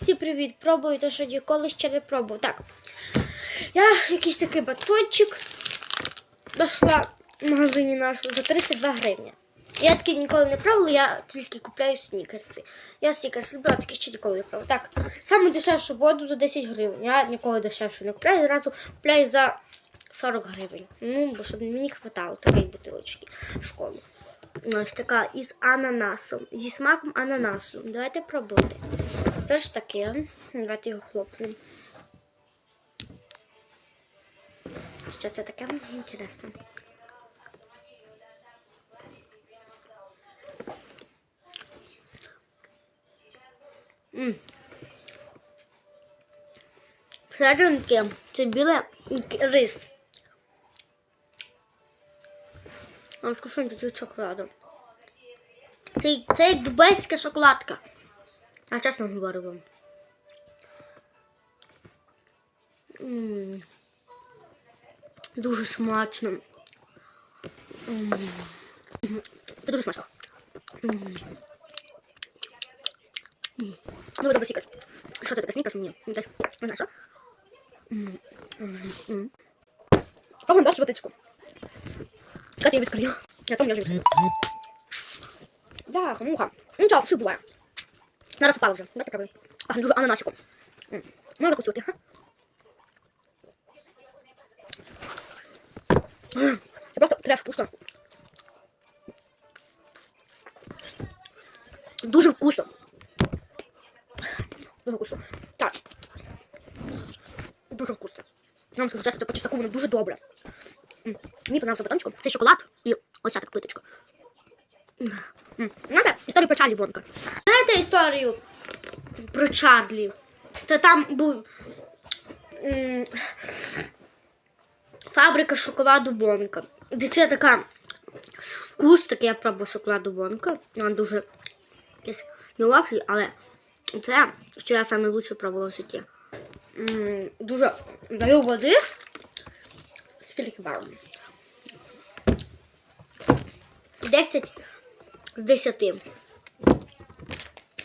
Всім привіт! Пробую те, що ніколи ще не пробував. Так. Я якийсь такий батончик знайшла в магазині нашому за 32 гривні. Я таки ніколи не пробувала, я тільки купляю снікерси. Я снікерс люблю, а таки ще ніколи не пробувала. Так, саме дешевшу воду за 10 гривень. Я ніколи дешевше не купляю, зразу купляю за 40 гривень. Ну, бо щоб мені хватало такої бутилочки в школу. Ось така із ананасом. Зі смаком ананасу. Давайте пробувати. Спершу таке. Давайте його хлопнемо. Що це таке? Мені інтересно. М. Це біле рис. Вам скажу чуть шоколаду. Це, це як дубайська шоколадка. А чесно говорю вам. М. Дуже смачно. М. Це дуже смачно. М. М. Ну, добре, снікерс. Що це таке снікерс мені? Не знаю, що. М. М. М. Пробуємо далі водичку. Як я відкрию? Я там я вже відкрию. Бляха, муха. Ну чого, все буває. Зараз упав вже. Давайте пробуємо. Пахне дуже ананасиком. Можна закусувати. га? Це просто треш вкусно. Дуже вкусно. Дуже вкусно. Так. Дуже вкусно. Я вам скажу чесно, по чесноку воно дуже добре. Мені подобався батончиком. Це шоколад і ось ця така плиточка. Знаєте, історію про Чарлі Вонка. Знаєте історію про Чарлі? Та там був фабрика шоколаду Вонка. Де це така вкус, такий я пробував шоколаду Вонка. Вона дуже якийсь мілаший, але це, що я лучше пробувала в житті. Дуже даю води. Скільки вам? 10 з 10.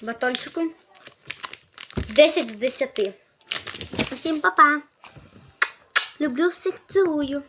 Батончику. 10 з 10. Всім па-па. Люблю всіх цілую.